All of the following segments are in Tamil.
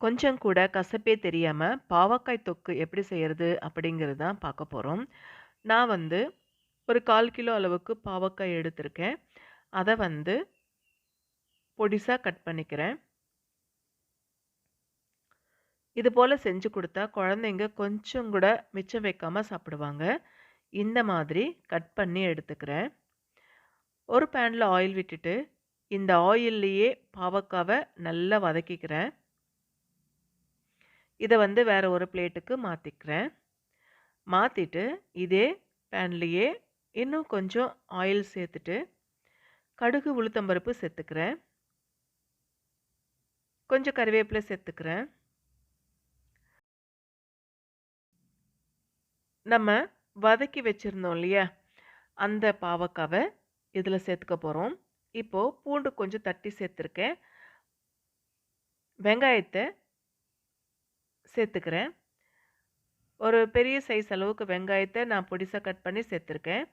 கொஞ்சம் கூட கசப்பே தெரியாமல் பாவக்காய் தொக்கு எப்படி செய்கிறது அப்படிங்கிறது தான் பார்க்க போகிறோம் நான் வந்து ஒரு 1/4 கிலோ அளவுக்கு பாவக்காய் எடுத்திருக்கேன். அதை வந்து பொடிசாக கட் பண்ணிக்கிறேன். இது போல் செஞ்சு கொடுத்தா குழந்தைங்க கொஞ்சம் கூட மிச்சம் வைக்காமல் சாப்பிடுவாங்க. இந்த மாதிரி கட் பண்ணி எடுத்துக்கிறேன். ஒரு பேனில் ஆயில் விட்டுட்டு, இந்த ஆயில்லையே பாவக்காவை நல்லா வதக்கிக்கிறேன். இதை வந்து வேறு ஒரு பிளேட்டுக்கு மாற்றிக்கிறேன் மாற்றிட்டு இதே பேன்லேயே இன்னும் கொஞ்சம் ஆயில் சேர்த்துட்டு, கடுகு, உளுத்தம்பருப்பு சேர்த்துக்கிறேன். கொஞ்சம் கறிவேப்பிலை சேர்த்துக்கிறேன். நம்ம வதக்கி வச்சுருந்தோம் இல்லையா? அந்த பாவக்காவை இதில் சேர்த்துக்க போகிறோம் இப்போது பூண்டு கொஞ்சம் தட்டி சேர்த்துருக்கேன். வெங்காயத்தை சேர்த்துக்கிறேன். ஒரு பெரிய சைஸ் அளவுக்கு வெங்காயத்தை நான் பொடிசாக கட் பண்ணி சேர்த்துருக்கேன்.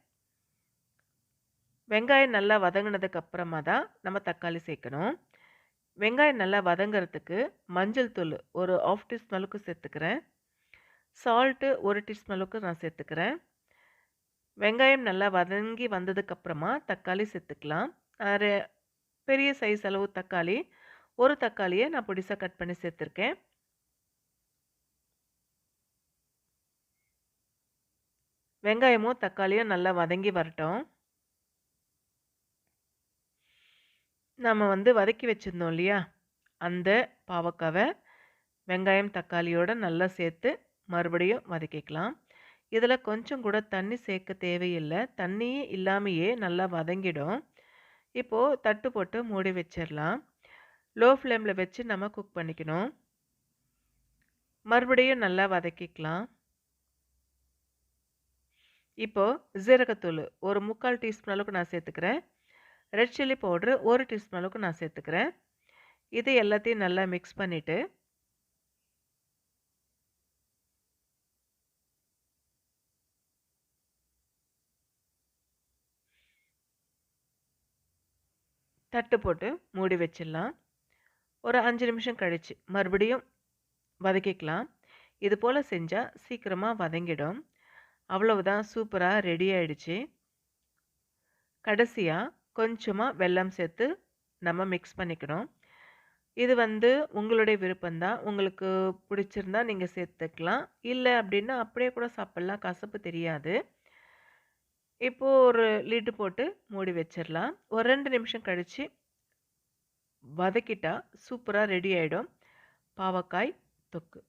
வெங்காயம் நல்லா வதங்கினதுக்கு அப்புறமா தான் நம்ம தக்காளி சேர்க்கணும். வெங்காயம் நல்லா வதங்கிறதுக்கு மஞ்சள் தூள் ஒரு 1/2 டீஸ்பூன் அளவுக்கு சேர்த்துக்கிறேன். சால்ட்டு ஒரு டீஸ்பூன் அளவுக்கு நான் சேர்த்துக்கிறேன். வெங்காயம் நல்லா வதங்கி வந்ததுக்கப்புறமா தக்காளி சேர்த்துக்கலாம். பெரிய சைஸ் அளவு தக்காளி, ஒரு தக்காளியை நான் பொடிசாக கட் பண்ணி சேர்த்துருக்கேன். வெங்காயமும், தக்காளியும் நல்லா வதங்கி வரட்டும். நம்ம வந்து வதக்கி வச்சிருந்தோம் இல்லையா? அந்த பாவக்காவை வெங்காயம், தக்காளியோட நல்லா சேர்த்து மறுபடியும் வதக்கிக்கலாம். இதில் கொஞ்சம் கூட தண்ணி சேர்க்க தேவையில்லை தண்ணியே இல்லாமையே நல்லா வதங்கிடும். இப்போது தட்டு போட்டு மூடி வச்சிடலாம் லோ ஃப்ளேமில் வச்சு நம்ம குக் பண்ணிக்கணும். மறுபடியும் நல்லா வதக்கிக்கலாம். இப்போது ஜீரகத்தூள் ஒரு 3/4 டீஸ்பூன் அளவுக்கு நான் சேர்த்துக்கிறேன். ரெட் சில்லி பவுட்ரு ஒரு டீஸ்பூன் அளவுக்கு நான் சேர்த்துக்கிறேன். இது எல்லாத்தையும் நல்லா மிக்ஸ் பண்ணிவிட்டு தட்டு போட்டு மூடி வச்சிடலாம். ஒரு அஞ்சு நிமிஷம் கழிச்சு மறுபடியும் வதக்கிக்கலாம். இது போல் செஞ்சால் சீக்கிரமாக வதங்கிடும். அவ்வளவுதான் சூப்பராக ரெடி ஆயிடுச்சு. கடைசியாக கொஞ்சமாக வெல்லம் சேர்த்து நம்ம மிக்ஸ் பண்ணிக்கணும். இது வந்து உங்களுடைய விருப்பம்தான் உங்களுக்கு பிடிச்சிருந்தா நீங்கள் சேர்த்துக்கலாம். இல்லை அப்படின்னா அப்படியே கூட சாப்பிட்லாம் கசப்பு தெரியாது. இப்போது ஒரு லிட்டு போட்டு மூடி வச்சிடலாம் ஒரு ரெண்டு நிமிஷம் கழிச்சு வதக்கிட்டா சூப்பராக ரெடி ஆகிடும் பாவக்காய் தொக்கு.